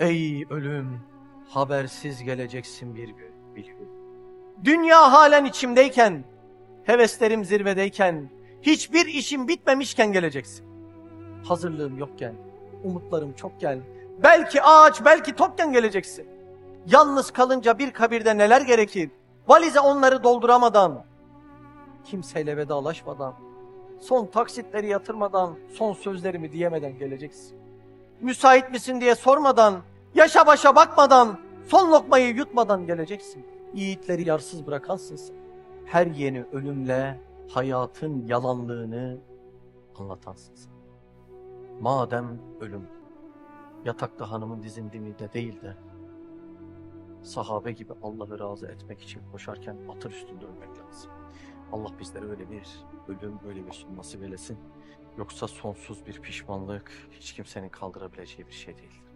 Ey ölüm, habersiz geleceksin bir gün, gün. Dünya halen içimdeyken, heveslerim zirvedeyken, hiçbir işim bitmemişken geleceksin. Hazırlığım yokken, umutlarım çokken, belki ağaç, belki tokken geleceksin. Yalnız kalınca bir kabirde neler gerekir? Valize onları dolduramadan, kimseyle vedalaşmadan, son taksitleri yatırmadan, son sözlerimi diyemeden geleceksin. Müsait misin diye sormadan, yaşa başa bakmadan, son lokmayı yutmadan geleceksin. Yiğitleri yarsız bırakansın sen. Her yeni ölümle hayatın yalanlığını anlatansın sen. Madem ölüm, yatakta hanımın dizindiminde değil de, sahabe gibi Allah'ı razı etmek için koşarken atır üstünde ölmek lazım. Allah bizlere öyle bir ölüm, öyle bir son nasip. Yoksa sonsuz bir pişmanlık hiç kimsenin kaldırabileceği bir şey değildir.